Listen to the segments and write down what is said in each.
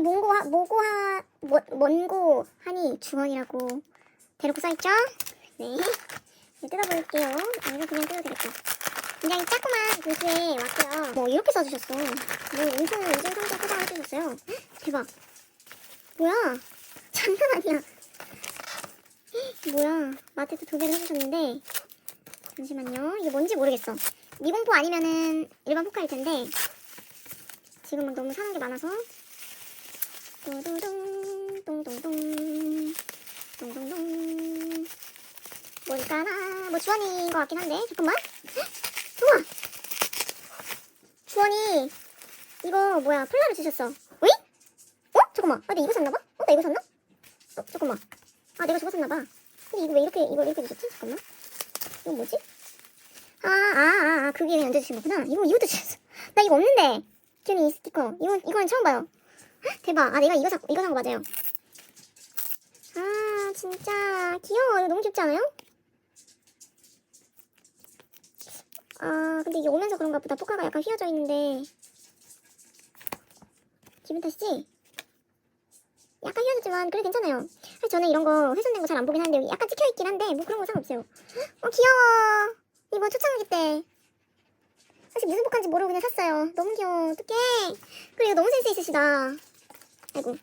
이게 뭔고 하, 뭐고 하, 뭐, 뭔고 하니 주원이라고 대놓고 써있죠? 네. 뜯어볼게요. 아, 이거 그냥 뜯어도 되겠다. 굉장히 조그만 봉투에 왔고요. 뭐 이렇게 써주셨어. 뭐 인생 인증 상자 포장을 해주셨어요. 헉, 대박. 뭐야? 장난 아니야. 헉, 뭐야? 두 개를 해주셨는데 잠시만요. 이게 뭔지 모르겠어. 미공포 아니면은 일반 포카일 텐데 지금 막 너무 사는 게 많아서 뚜두둥 똥똥똥 똥똥똥 뭘까나 뭐 주원이인 것 같긴 한데 잠깐만 헉, 우와 주원이 이거 뭐야 폴라를 주셨어 왜? 어? 잠깐만 아, 나 이거 샀나봐? 어? 나 이거 샀나? 어? 잠깐만 아 내가 저거 샀나봐 근데 이거 왜 이렇게 이걸 이렇게 주셨지? 잠깐만 이거 뭐지? 아, 아, 아, 아, 그 위에 얹어주신 거구나. 이거, 이것도 주셨어. 나 이거 없는데. 기현이 이 스티커. 이거, 이거는 처음 봐요. 헉, 대박. 아, 내가 이거 사, 이거 산 거 맞아요. 아, 진짜. 귀여워. 이거 너무 귀엽지 않아요? 아, 근데 이게 오면서 그런가 보다. 포카가 약간 휘어져 있는데. 기분 탓이지? 약간 휘어졌지만, 그래, 괜찮아요. 사실 저는 이런 거 훼손된 거 잘 안 보긴 하는데, 약간 찍혀있긴 한데, 뭐 그런 거 상관없어요. 어, 귀여워. 이거 초창기 때 사실 무슨 복한지 모르고 그냥 샀어요. 너무 귀여워. 어떡해. 그리고 너무 센스 있으시다. 아이고.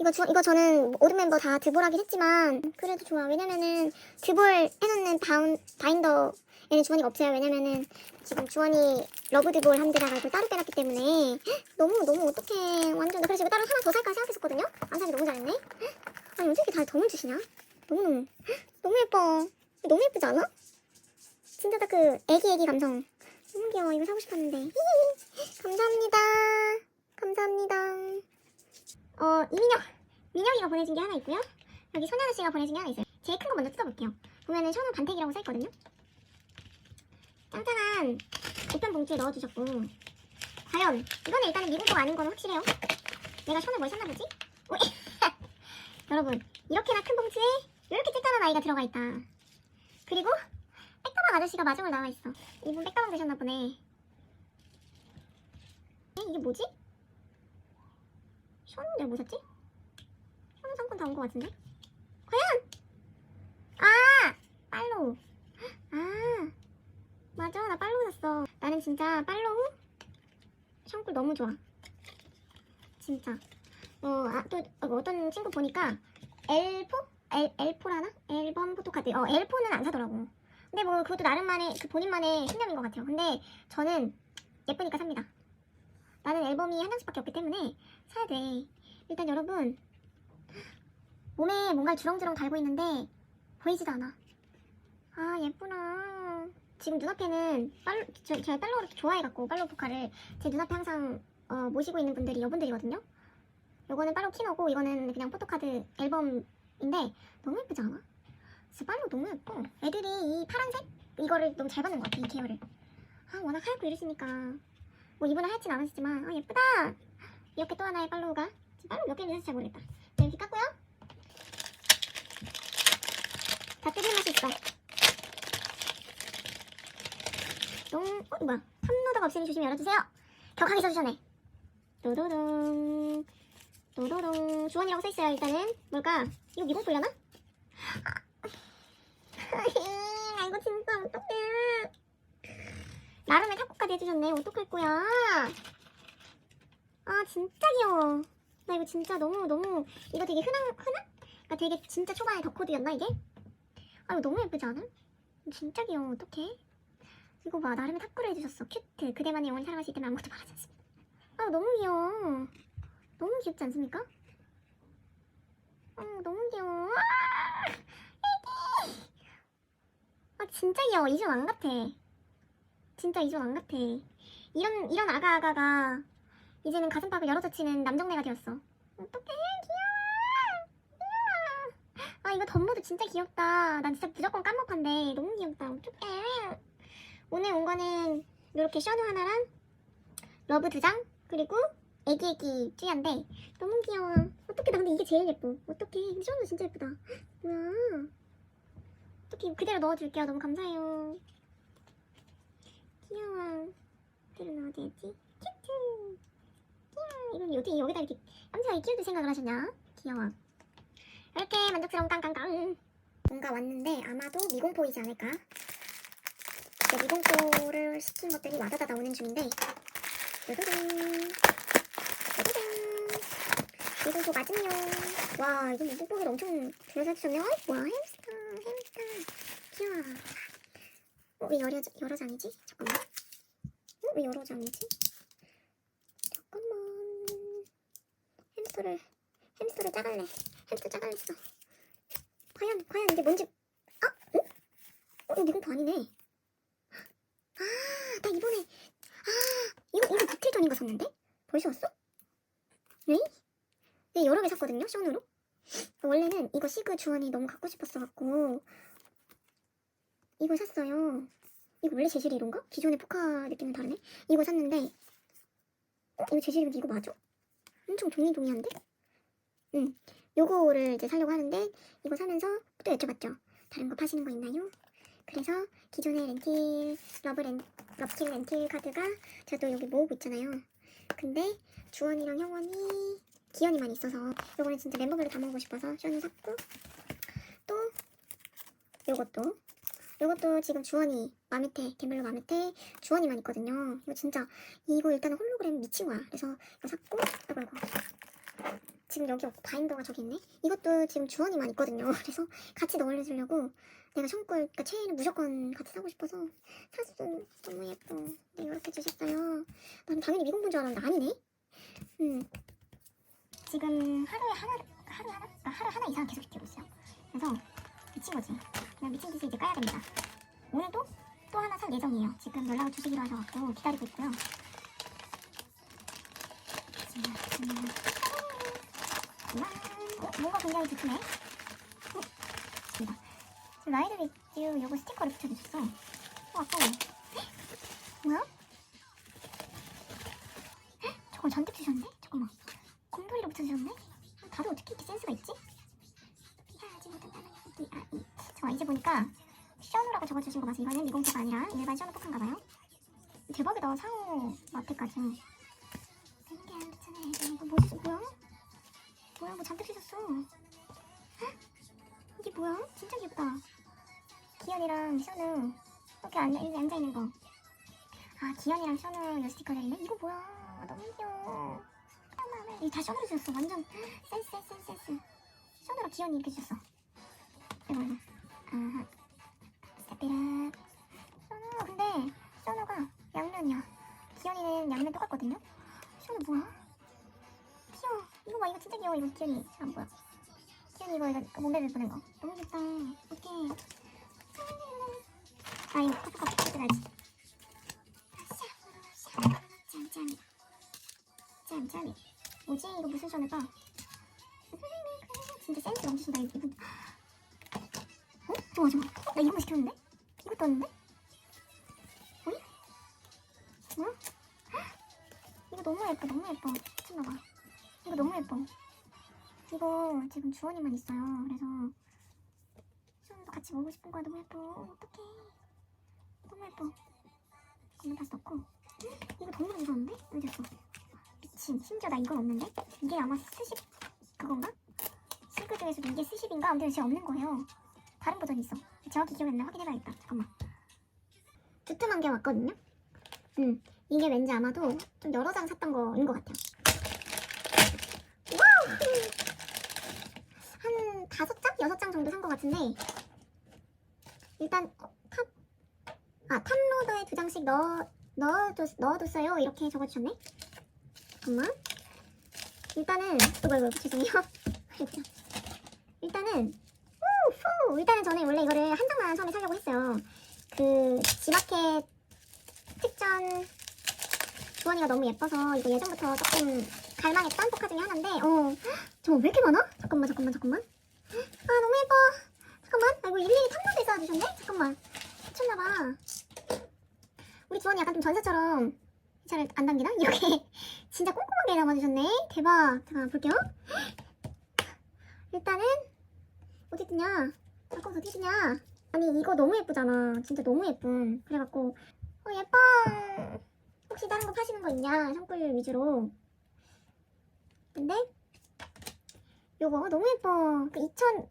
이거 주, 이거 저는 모든 멤버 다 드볼하긴 했지만 그래도 좋아. 왜냐면은 드볼 해놓는 바운, 바인더에는 주원이가 없어요. 왜냐면은 지금 주원이 러브 드볼 한 데다가 이걸 따로 빼놨기 때문에 헉, 너무 너무 어떡해. 완전 나 그래서 이거 따로 하나 더 살까 생각했었거든요. 안 사기 너무 잘했네. 헉, 아니 어떻게 다 덤을 주시냐? 너무너무 헉, 너무 예뻐. 너무 예쁘지 않아? 진짜 딱 그 애기 애기 감성 너무 귀여워 이거 사고 싶었는데 감사합니다 감사합니다 어 이민혁 민혁이가 보내준 게 하나 있고요 여기 손현우 씨가 보내준 게 하나 있어요 제일 큰 거 먼저 뜯어볼게요 보면은 현우 반택이라고 써있거든요 짱짱한 우편 봉투에 넣어주셨고 과연 이거는 일단은 미국거 아닌 건 확실해요 내가 현우 뭘 샀나 보지? 오이. 여러분 이렇게나 큰 봉투에 이렇게 쬐깐한 아이가 들어가 있다 그리고 백가방 아저씨가 마중을 나와 있어. 이분 백가방 되셨나 보네. 에? 이게 뭐지? 션은 내가 뭐 샀지? 션 상권 다온 것 같은데? 과연? 아! 팔로우. 아! 맞아, 나 팔로우 샀어. 나는 진짜 팔로우 션꿀 너무 좋아. 진짜. 어, 아, 또 어, 어떤 친구 보니까 L4? L, L4라나? 앨범 포토카드. 어, L4는 안 사더라고. 근데 뭐 그것도 나름만의 그 본인만의 신념인 것 같아요. 근데 저는 예쁘니까 삽니다. 나는 앨범이 한 장씩밖에 없기 때문에 사야 돼. 일단 여러분 몸에 뭔가 주렁주렁 달고 있는데 보이지도 않아. 아 예쁘나. 지금 눈앞에는 팔로 저, 제가 팔로우를 좋아해갖고 팔로우 포카를 제 눈앞에 항상 어, 모시고 있는 분들이 여분들이거든요. 요거는 팔로우 키노고 이거는 그냥 포토카드 앨범인데 너무 예쁘지 않아? 진짜 팔로우 너무 예뻐. 애들이 이 파란색 이거를 너무 잘 받는 것 같아 이 계열을. 아 워낙 하얗고 이러시니까 뭐 이분은 하얗진 않으시지만 아 예쁘다. 이렇게 또 하나의 팔로우가 지금 팔로우 몇 개인지 사실 잘 모르겠다. 네, 이렇게 깠고요. 다 뜯을 맛이 있어. 똥, 어, 뭐야? 탐노더가 없으니 조심히 열어주세요. 격하게 써주셨네. 도도동, 도도동. 주원이라고 써있어요, 일단은. 뭘까? 이거 미국 불려나? 아, 이거 진짜 어떡해. 나름의 타코까지 해주셨네. 어떡할 거야. 아, 진짜 귀여워. 나 이거 진짜 너무, 너무, 이거 되게 흔한, 흔한? 그러니까 되게 진짜 초반에 덕코드였나, 이게? 아, 이거 너무 예쁘지 않아? 진짜 귀여워. 어떡해. 이거 봐. 나름의 탁구를 해주셨어. 큐트. 그대만의 영원히 사랑할 수 있다면 아무것도 말하지 않습니다. 아, 너무 귀여워. 너무 귀엽지 않습니까? 어, 너무 귀여워. 아. 아, 진짜 귀여워. 이전 안 같아. 진짜 이전 안 같아. 이런, 이런 아가 아가가 이제는 가슴팍을 열어젖히는 남정네가 되었어. 어떡해. 귀여워. 귀여워. 아, 이거 덤모드 진짜 귀엽다. 난 진짜 무조건 깜목한데. 너무 귀엽다. 어떡해. 오늘 온 거는 이렇게 셔누 하나랑 러브 두 장, 그리고 애기 애기 쥐한데 너무 귀여워. 어떡해. 나 근데 이게 제일 예뻐. 어떡해. 근데 셔누 진짜 예쁘다. 뭐야. 어떡해. 그대로 넣어줄게요. 너무 감사해요. 귀여워. 그대로 넣어줘야지. 큐트. 귀여워. 이건 어떻게 여기다 이렇게 깜짝이 끼워둘 생각을 하셨냐? 귀여워. 이렇게 만족스러운 깡깡깡. 뭔가 왔는데 아마도 미공포이지 않을까? 미공포를 시킨 것들이 와다다 나오는 중인데 요도둥 요도둥 미공포 맞음요 와 이거 미공포를 엄청 들여서 주셨네요 와 햄스터 햄스터 귀여워 어, 왜 여러, 여러 장이지? 잠깐만 어, 왜 여러 장이지? 잠깐만 햄스터를 햄스터를 짜갈래 햄스터 짜갈랬어 과연 과연 이게 뭔지 아? 어? 어 이거 미공포 아니네 아, 나 이번에 아, 이거 이거 이틀 전인가 샀는데? 벌써 왔어? 네? 네, 여러 개 샀거든요, 쇼누로. 원래는 이거 시그 주원이 너무 갖고 싶었어 갖고 이거 샀어요. 이거 원래 재질이 이런가? 기존의 포카 느낌은 다르네. 이거 샀는데 어, 이거 재질이 이거 맞아? 엄청 동이동이한데? 응. 요거를 이제 사려고 하는데 이거 사면서 또 여쭤봤죠. 다른 거 파시는 거 있나요? 그래서 기존의 렌틸 러브 렌 럽킬 렌틸 카드가 제가 또 여기 모으고 있잖아요. 근데 주원이랑 형원이 기현이만 있어서 요거는 진짜 멤버별로 다 모으고 싶어서 쇼니 샀고 또 요것도 요것도 지금 주원이 마미테 갬블로 마미테 주원이만 있거든요. 이거 진짜 이거 일단은 홀로그램 미친 거야. 그래서 이거 샀고 아이고 아이고 지금 여기 바인더가 저기 있네. 이것도 지금 주원이만 있거든요. 그래서 같이 넣어주려고 내가 청꿀 그러니까 체인을 무조건 같이 사고 싶어서 샀어. 너무 예뻐. 네 이렇게 주셨어요. 난 당연히 미공본 줄 알았는데 아니네. 음. 지금 하루에 하나 하루 하나 그러니까 하루 하나 이상 계속 시키고 있어요. 그래서 미친 거지. 그냥 미친 듯이 이제 까야 됩니다. 오늘도 또 하나 살 예정이에요. 지금 연락을 주시기로 하셔갖고 기다리고 있고요. 어, 뭔가 굉장히 좋네. 어, 좋습니다. 지금 라이드 위즈 요거 스티커를 붙여주셨어. 어, 아까워. 헉, 뭐야? 헉, 저거 잔뜩 주셨네? 잠깐만. 곰돌이로 붙여주셨네? 다들 어떻게 이렇게 센스가 있지? 보니까 셔누라고 적어주신 거 맞아요? 이거는 미공포가 아니라 일반 셔누 포칸가봐요. 대박이다, 상호 마트까지. 신기한 귀찮아. 이거 뭐지? 뭐야? 뭐야, 뭐 잔뜩 주셨어. 헉, 이게 뭐야? 진짜 귀엽다. 기현이랑 셔누 이렇게 앉아, 이렇게 앉아있는 거. 아, 기현이랑 셔누 요 스티커 달리네? 이거 뭐야? 너무 귀여워. 이다 셔누로 주셨어. 완전 센스, 센스, 센스. 셔누랑 기현이 이렇게 주셨어. 이거, 이거. 아하. 스테피라. 셔누, 근데 셔누가 양면이야. 기현이는 양면 똑같거든요? 셔누 뭐야? 귀여워. 이거 봐, 이거 진짜 귀여워. 이거 기현이. 안 보여. 기현이 이거, 이거 몸베베 보는 거. 너무 귀엽다. 어떡해. 아 이거 커플 해야지 짬짬이 짬짬이 뭐지 이거 무슨 션일까 진짜 센스 넘치신다 이거 어? 잠깐만 나 이런 거 시켰는데? 이것도 왔는데? 어이? 뭐야? 이거 너무 예뻐 너무 예뻐 미쳤나봐 이거 너무 예뻐 이거 지금 주원이만 있어요 그래서 수원이도 같이 먹고 싶은 거야 너무 예뻐 어떡해 너무 예뻐 이거 다시 넣고 이거 너무 무서운데? 어디 갔어? 미친 심지어 나 이건 없는데? 이게 아마 스십 그건가? 시그 중에서도 이게 스십인가? 아무튼 제가 없는 거예요 다른 버전이 있어 정확히 기억이 안 나 확인해봐야겠다 잠깐만 두툼한 게 왔거든요? 음 이게 왠지 아마도 좀 여러 장 샀던 거인 것 같아요 와우! 한 다섯 장? 여섯 장 정도 산 것 같은데 일단 어, 탑, 아 탑로더에 두 장씩 넣어 넣어뒀 넣어뒀어요 이렇게 적어주셨네. 잠깐만. 일단은 이거 이거 죄송해요. 일단은 우 후! 일단은 저는 원래 이거를 한 장만 처음에 사려고 했어요. 그 지마켓 특전 주원이가 너무 예뻐서 이거 예전부터 조금 갈망했던 포카 중에 하나인데 어 저거 왜 이렇게 많아? 잠깐만 잠깐만 잠깐만. 아 너무 예뻐. 잠깐만. 아 이거 일일이 탐로드에 쌓아주셨네? 잠깐만. 미쳤나봐. 우리 주원이 약간 좀 전사처럼 잘 안 당기나? 이렇게 진짜 꼼꼼하게 담아주셨네. 대박. 잠깐 볼게요 뜨냐 잠깐 뜨냐 아니 이거 너무 예쁘잖아 진짜 너무 예쁨 그래갖고 어 예뻐 혹시 다른 거 파시는 거 있냐 성꿀 위주로 근데 요거 너무 예뻐. 그 2000,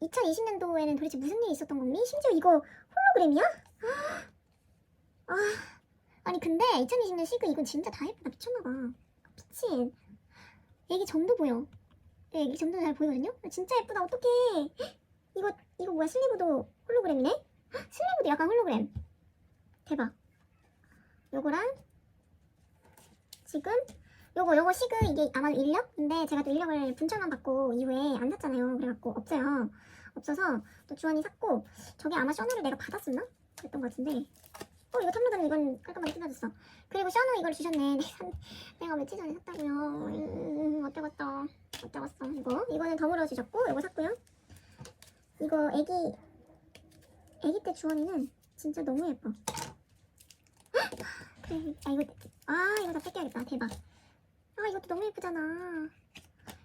2020년도에는 도대체 무슨 일이 있었던 겁니? 심지어 이거 홀로그램이야? 아, 아니 근데 2020년 시그 이건 진짜 다 예쁘다 미쳤나봐. 미친. 애기 점도 보여. 애기 점도 잘 보이거든요? 진짜 예쁘다 어떡해. 이거 이거 뭐야 슬리브도 홀로그램이네? 슬리브도 약간 홀로그램. 대박. 요거랑 지금 요거 요거 시그 이게 아마 인력? 근데 제가 또 인력을 분철만 받고 이후에 안 샀잖아요. 그래갖고 없어요. 없어서 또 주원이 샀고 저게 아마 셔너를 내가 받았었나? 그랬던 것 같은데 어 이거 텀블러는 이건 깔끔하게 뜯어졌어. 그리고 셔너 이걸 주셨네. 내가, 산- 내가 며칠 전에 샀다고요. 음, 어때갔다. 어때갔어 이거 이거는 덤으로 주셨고 이거 샀고요. 이거 애기 애기 때 주원이는 진짜 너무 예뻐. 아 이거 아 이거 다 뺏겨야겠다. 대박. 아 이것도 너무 예쁘잖아.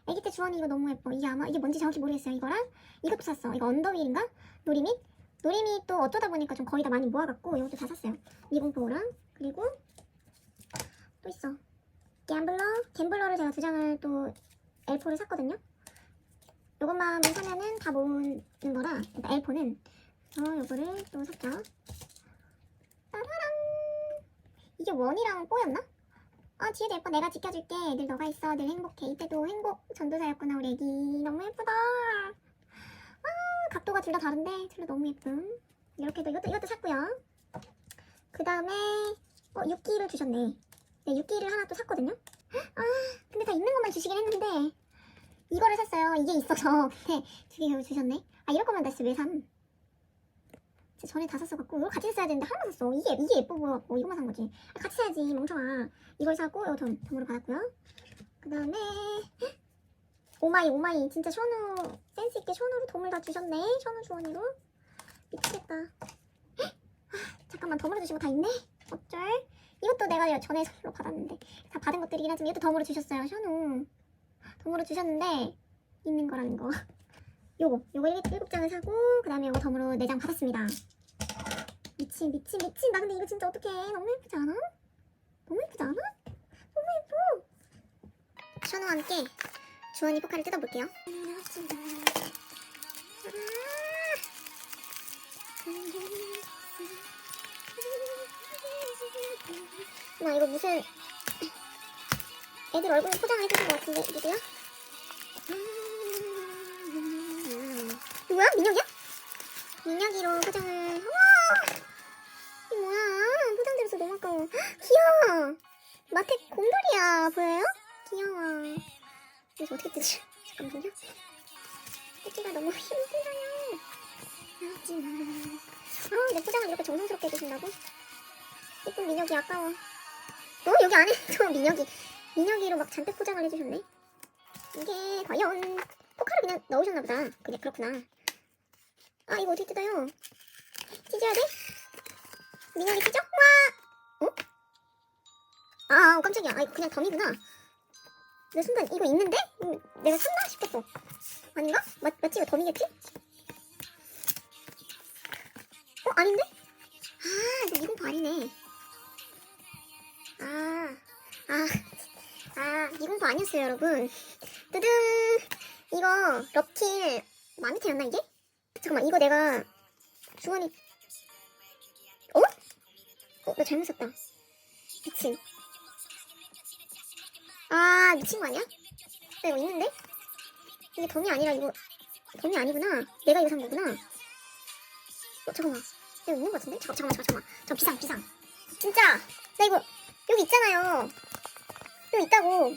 애기 때 주원이 이거 너무 예뻐. 이게 아마 이게 뭔지 정확히 모르겠어요. 이거랑 이것도 샀어. 이거 언더윌인가? 노리밋? 노리밋 또 어쩌다 보니까 좀 거의 다 많이 모아갖고 이것도 다 샀어요. 미공포랑 그리고 또 있어. 갬블러, 갬블러를 제가 두 장을 또 L4를 샀거든요. 요것만 사면은 다 모으는 거라 일단 L4는 어 요거를 또 샀죠. 따라랑 이게 원이랑 뽀였나? 아 뒤에도 예뻐 내가 지켜줄게 늘 너가 있어 늘 행복해 이때도 행복 전도사였구나 우리 애기 너무 예쁘다 아 각도가 둘 다 다른데 둘 다 너무 예쁨 이렇게도 이것도 이것도 샀고요. 그 다음에 어 육기를 주셨네. 네 육기를 하나 또 샀거든요. 아 근데 다 있는 것만 주시긴 했는데 이거를 샀어요. 이게 있어서. 근데 두 개 주셨네. 아 이럴 거면 나 진짜 왜삼 전에 다 샀어갖고. 이걸 같이 샀어야 되는데 하나 샀어. 이게 이게 예뻐 보여갖고 이것만 산 거지. 아, 같이 사야지 멍청아. 이걸 사고 이거 돈, 돈으로 받았고요. 그 다음에 오마이 오마이. 진짜 션우 센스 있게 션우로 돈을 다 주셨네. 션우 주원이로. 미치겠다. 아, 잠깐만 덤으로 주신 거 다 있네? 어쩔? 이것도 내가 전에 선물로 받았는데. 다 받은 것들이긴 하지만 이것도 덤으로 주셨어요 션우. 덤으로 주셨는데 있는 거라는 거. 요거 요거 일, 일곱 장을 사고 그 다음에 요거 덤으로 네장 받았습니다. 미친 미친 미친. 나 근데 이거 진짜 어떡해? 너무 예쁘지 않아? 너무 예쁘지 않아? 너무 예뻐. 션우와 함께 주원이 포카를 뜯어볼게요 아. 나 이거 무슨 애들 얼굴 포장을 해주신 것 같은데 누구야? 누구야? 민혁이야? 민혁이로 포장을 우와 이 뭐야 포장돼서 너무 아까워 귀여워 마테 곰돌이야 보여요? 귀여워 이거 어떻게 뜯지? 잠깐만요 뜯기가 너무 힘들어요 하지만 아 내 포장을 이렇게 정성스럽게 해주신다고? 예쁜 민혁이 아까워 어 여기 안에 또 민혁이 민혁이로 막 잔뜩 포장을 해주셨네 이게 과연 포카를 그냥 넣으셨나 보다 그냥 그렇구나 아 이거 어떻게 뜯어요? 찢어야 돼? 민혁이 찢어? 와! 어? 아 어, 깜짝이야 아 이거 그냥 덤이구나 내 순간 이거 있는데? 음, 내가 샀나 싶었어 아닌가? 맞, 맞지 이거 덤이겠지? 어 아닌데? 아 이거 미공포 아니네 아 아, 아, 미공포 아니었어요, 여러분. 뜨든, 이거, 럭킬, 마미테였나, 이게? 잠깐만, 이거 내가, 주원이, 어? 어, 나 잘못 샀다. 미친. 아, 미친 거 아니야? 나 이거 있는데? 이게 덤이 아니라, 이거, 덤이 아니구나. 내가 이거 산 거구나. 어, 잠깐만. 내가 있는 거 같은데? 잠깐, 잠깐만, 잠깐만. 저 비상, 비상. 진짜! 나 이거, 여기 있잖아요. 여기 있다고.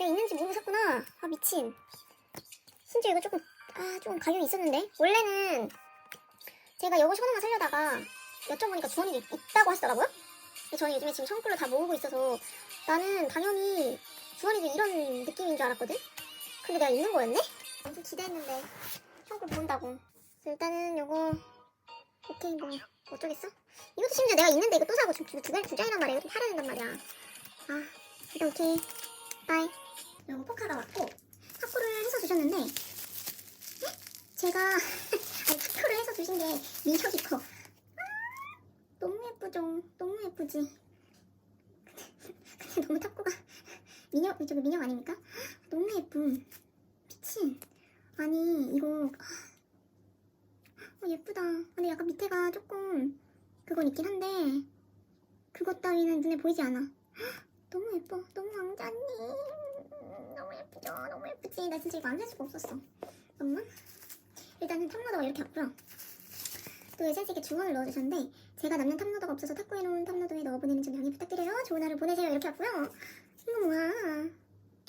여기 있는지 모르고 샀구나. 아 미친. 진짜 이거 조금 아 조금 가격이 있었는데 원래는 제가 이거 하나만 살려다가 여쭤보니까 주원이도 있- 있다고 하시더라고요. 저는 요즘에 지금 청꿀로 다 모으고 있어서 나는 당연히 주원이도 이런 느낌인 줄 알았거든. 근데 내가 있는 거였네? 엄청 기대했는데 청꿀 모은다고. 일단은 요거 오케이 뭐 어쩌겠어? 이것도 심지어 내가 있는데 이거 또 사고 지금 두, 두, 두 장이란 말이야. 이거 또 팔아야 된단 말이야. 아 일단 오케이 바이 요거 포카가 왔고 탁구를 해서 주셨는데 에? 제가 아니 탁구를 해서 주신 게 아, 너무 예쁘죠 너무 예쁘지 근데, 너무 탁구가 민혁 저거 민혁 아닙니까? 너무 예쁨. 미친. 아니 이거 아, 어, 예쁘다. 근데 약간 밑에가 조금 그건 있긴 한데 그것 따위는 눈에 보이지 않아. 너무 예뻐. 너무 왕자님. 너무 예쁘죠. 너무 예쁘지. 나 진짜 이거 안 살 수가 없었어. 잠깐만. 일단은 탑로더가 이렇게 왔고요. 또 예전식에 주원을 넣어주셨는데 제가 남는 탑로더가 없어서 탁구해놓은 탑로더에 넣어보내는 점 양해 부탁드려요. 좋은 하루 보내세요. 이렇게 왔고요. 이거 뭐야?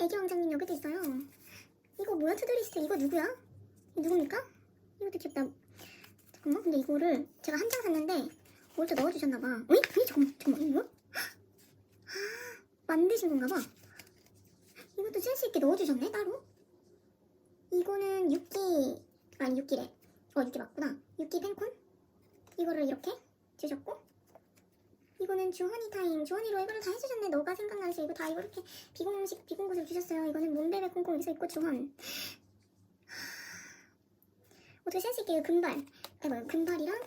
애기 왕자님 여기도 있어요. 이거 뭐야 투두리스트? 이거 누구야? 이거 누굽니까? 이것도 귀엽다. 잠깐만. 근데 이거를 제가 한 장 샀는데 뭘또 넣어주셨나봐. 어이? 어이? 잠깐만. 잠깐만. 이거 만드신 건가봐. 이것도 센스 있게 넣어주셨네 따로. 이거는 육기 아니 육기래. 어 육기 맞구나. 육기 펜콘. 이거를 이렇게 주셨고 이거는 주헌이 타임. 주헌이로 이거를 다 해주셨네. 너가 생각나서 이거 다 이렇게 비공식 비공구슬 주셨어요. 이거는 몸베베 콩콩 여기서 있고 주헌. 어떻게 센스 있게 금발. 아니 뭐야 금발이랑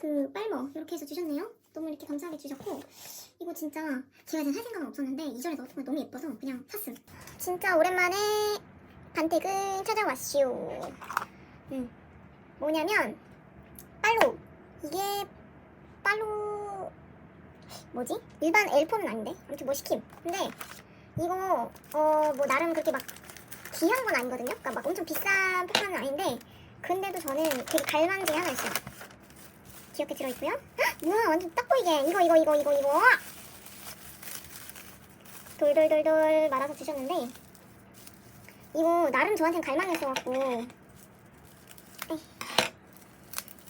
그 빨머 이렇게 해서 주셨네요. 너무 이렇게 감사하게 주셨고 이거 진짜 제가 지금 살 생각은 없었는데 이전에 넣었던 거 너무 예뻐서 그냥 샀음. 진짜 오랜만에 반택을 찾아왔슈. 음. 뭐냐면 빨로 이게 빨로 뭐지? 일반 엘폰은 아닌데 아무튼 뭐 시킴. 근데 이거 어 뭐 나름 그렇게 막 귀한 건 아니거든요. 그러니까 막 엄청 비싼 포판은 아닌데 근데도 저는 되게 갈망 중에 하나 있어요. 귀엽게 들어있고요. 헉, 뭐야 완전 딱 보이게 이거 이거 이거 이거 이거 돌돌돌돌 말아서 주셨는데 이거 나름 저한테는 갈망이었어갖고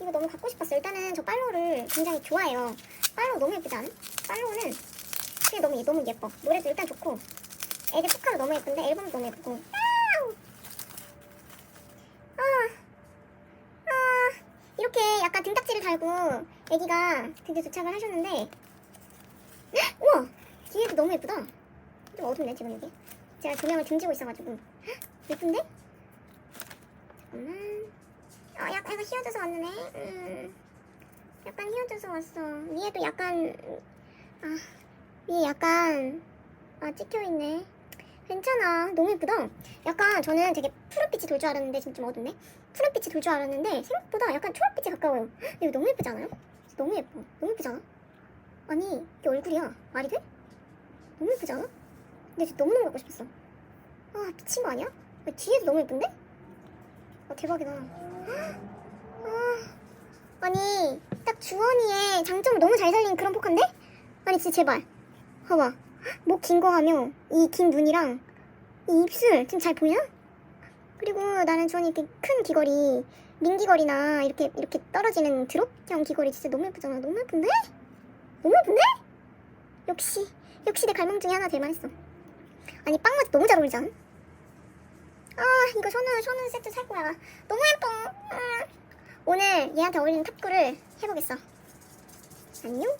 이거 너무 갖고 싶었어요. 일단은 저 팔로우를 굉장히 좋아해요. 팔로우 너무 예쁘지 않아? 팔로우는 그게 너무 너무 예뻐. 노래도 일단 좋고 애들 포카도 너무 예쁜데 앨범도 너무 예쁘고! 아, 아, 이렇게 약간 등딱지를 달고 애기가 드디어 도착을 하셨는데 헉, 우와 뒤에도 너무 예쁘다. 좀 어둡네 지금 여기. 제가 조명을 등지고 있어가지고 헉, 예쁜데? 잠깐만. 어, 약간, 휘어져서 왔네. 음, 약간 휘어져서 왔어. 위에도 약간, 아, 위에 약간, 아, 찍혀 있네. 괜찮아. 너무 예쁘다. 약간 저는 되게 푸른빛이 돌 줄 알았는데, 지금 좀 어둡네. 푸른빛이 돌 줄 알았는데, 생각보다 약간 초록빛이 가까워요. 헉, 이거 너무 예쁘지 않아요? 너무 예뻐. 너무 예쁘지 않아? 아니, 이게 얼굴이야. 말이 돼? 너무 예쁘지 않아? 근데 진짜 너무너무 갖고 싶었어. 아, 미친 거 아니야? 뒤에도 너무 예쁜데? 아, 대박이다. 아, 아니 딱 주원이의 장점을 너무 잘 살린 그런 포카인데? 아니 진짜 제발 봐봐 목 긴 거 하며 이 긴 눈이랑 이 입술 지금 잘 보이나? 그리고 나는 주원이 이렇게 큰 귀걸이 민귀걸이나 이렇게 이렇게 떨어지는 드롭형 귀걸이 진짜 너무 예쁘잖아 너무 예쁜데? 너무 예쁜데? 역시 역시 내 갈망 중에 하나 될 만했어 아니 빵맛 너무 잘 어울리지 않아? 아 이거 션우 션우 세트 살 거야 너무 예뻐 음. 오늘 얘한테 어울리는 탑구를 해보겠어. 안녕 뿅